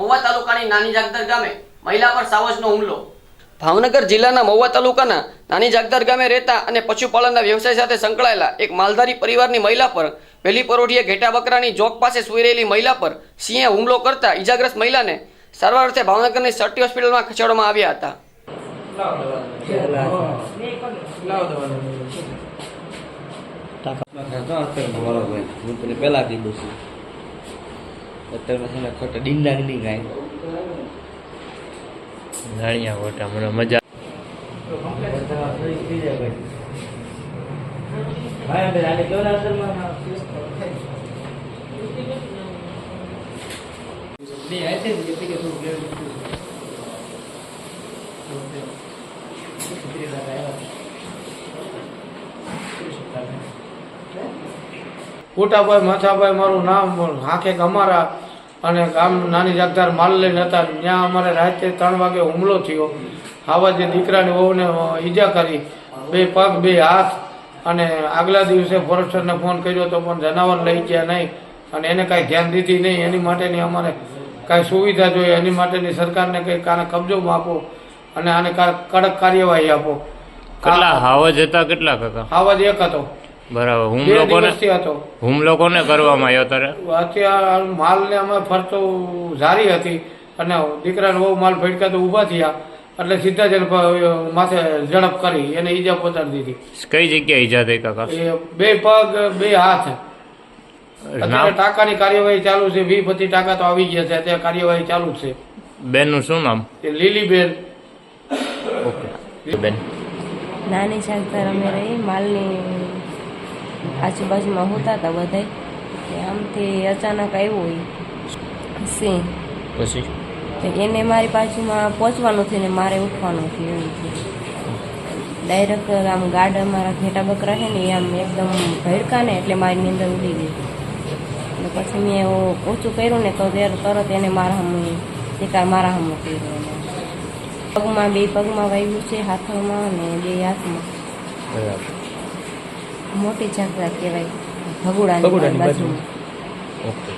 મહુવા તાલુકાની નાની જાગદર ગામે મહિલા પર સાવજનો હુમલો. ભાવનગર જિલ્લાના મહુવા તાલુકાના નાની જાગદર ગામે રહેતા અને પશુપાલનના વ્યવસાય સાથે સંકળાયેલા એક માલધારી પરિવારની મહિલા પર વહેલી પરોઢીએ ઘેટા બકરાની જોક પાસે સૂઈ રહેલી મહિલા પર સિંહે હુમલો કરતા ઈજાગ્રસ્ત મહિલાને સારવાર અર્થે ભાવનગરની સર્ટી હોસ્પિટલમાં ખસેડવામાં આવ્યા હતા. હું તને પહેલા કીધું છું. અત્યારે છે ને ખોટા ડીંડાંગ નહીં કાંઈ જાણ્યા ખોટા મને મજા કોટાભાઈ માથાભાઈ મારું નામ હાંખે અમારા અને ગામ નાની જાગદાર માલ લઈને હતા. ત્યાં અમારે રાતે ત્રણ વાગે હુમલો થયો. આવા જે દીકરાની વહુને ઈજા કરી બે પગ બે હાથ અને આગલા દિવસે ફોરેસ્ટરને ફોન કર્યો તો પણ જનાવર લઈ ગયા નહીં અને એને કાંઈ ધ્યાન દીધી નહીં. એની માટેની અમારે કાંઈ સુવિધા જોઈએ. એની માટેની સરકારને કંઈક આને કબજો આપો અને આને કડક કાર્યવાહી આપો. કેટલા? હાવજ હતા કેટલા કાકા? આવાજ એક હતો. બરાબર. બે હુમલો કોને હતો હુમલો કોને કરવામાં આવ્યો ત્યારે? અત્યારે માલને અમે ફરતો જારી હતી અને દીકરાને બહુ માલ ફેટકા તો ઊભા થયા. એટલે સીધા જ માથે ઝડપ કરી એને ઈજા પહોંચાડી દીધી. કઈ જગ્યાએ ઈજા થઈ કાકા? બે પગ બે હાથ. અત્યારે ટાંકાની કાર્યવાહી ચાલુ છે વી પચીસ ટાંકા તો આવી ગયા છે અત્યારે કાર્યવાહી ચાલુ છે. બેનનું શું નામ? એ લીલીબેન. ઓકે. બેન. નાની જાગદાર અમે રહી માલની આજુબાજુમાં હોતા હતા બધાય. તે આમથી અચાનક આવ્યો હોય. સિંહ. પછી? એને મારી બાજુમાં પહોંચવાનું થયું ને મારે ઉઠવાનું થયું એવું થયું. ડાયરેક્ટ આમ ગાર્ડ અમારા ઘેટા બકરા છે ને એ આમ એકદમ ભડકા ને એટલે મારી નિંદર ઉડી ગઈ. એટલે પછી મેં એવું ઊંચું કર્યું ને તો તરત એને મારા હમ શિકાર મારા હમ કર્યો પગમાં બે પગમાં વાગ્યું છે હાથમાં અને બે હાથમાં. બરાબર. મોટી ઝાંખરા કહેવાય. ભગુડાની બાજુમાં ઓકે.